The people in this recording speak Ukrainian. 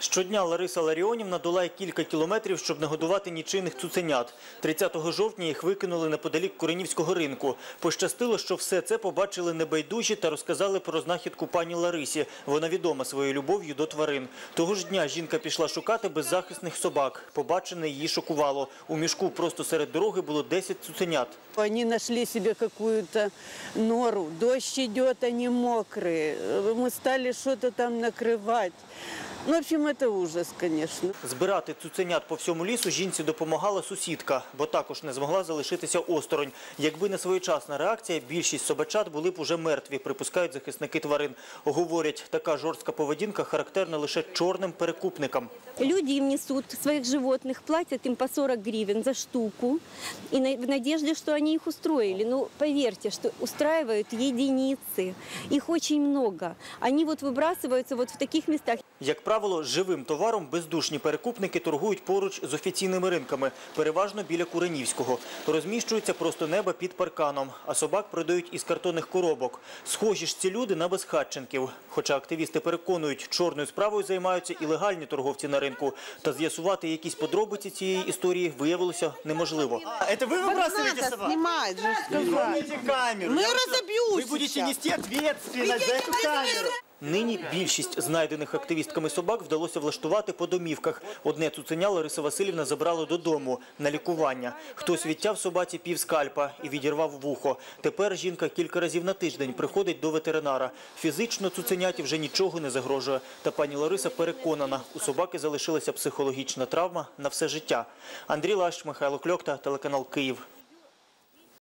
Щодня Лариса Ларіонівна долає кілька кілометрів, щоб нагодувати нічийних цуценят. 30 жовтня їх викинули неподалік Куренівського ринку. Пощастило, що все це побачили небайдужі та розказали про знахідку пані Ларисі. Вона відома своєю любов'ю до тварин. Того ж дня жінка пішла шукати беззахисних собак. Побачене її шокувало. У мішку просто серед дороги було 10 цуценят. Они нашли себе какую-то нору. Дождь идет, они мокрые. Э, Мы стали что-то там накрывать. Ну, в общем, это ужас, конечно. Збирати цуценят по всьому лісу жінці допомагала сусідка, бо також не змогла залишитися осторонь. Якби не своєчасна реакція, більшість собачат були б уже мертві, припускають захисники тварин. Говорять, така жорстка поведінка характерна лише чорним перекупникам. Люди им несут своих животных, платят им по 40 гривен за штуку, и на- в надежде, что они их устроили. Ну, поверьте, что устраивают единицы, их очень много. Они вот выбрасываются вот в таких местах. Як правило, живим товаром бездушні перекупники торгують поруч з офіційними ринками, переважно біля Куренівського. Розміщуються просто неба під парканом, а собак продають із картонних коробок. Схожі ж ці люди на безхатченків. Хоча активісти переконують, чорною справою займаються і легальні торговці на ринку. Та з'ясувати якісь подробиці цієї історії виявилося неможливо. Это вы выбрасываете собак? снимает, же сказать. Помните камеру. Мы Я сейчас. нести ответственность за эту камеру. Нині більшість знайдених активістками собак вдалося влаштувати по домівках. Одне цуценя Лариса Васильівна забрала додому на лікування. Хтось відтяв собаці пів скальпа і відірвав вухо. Тепер жінка кілька разів на тиждень приходить до ветеринара. Фізично цуценяті вже нічого не загрожує. Та пані Лариса переконана, у собаки залишилася психологічна травма на все життя. Андрій Лащ, Михайло Кльокта, телеканал Київ.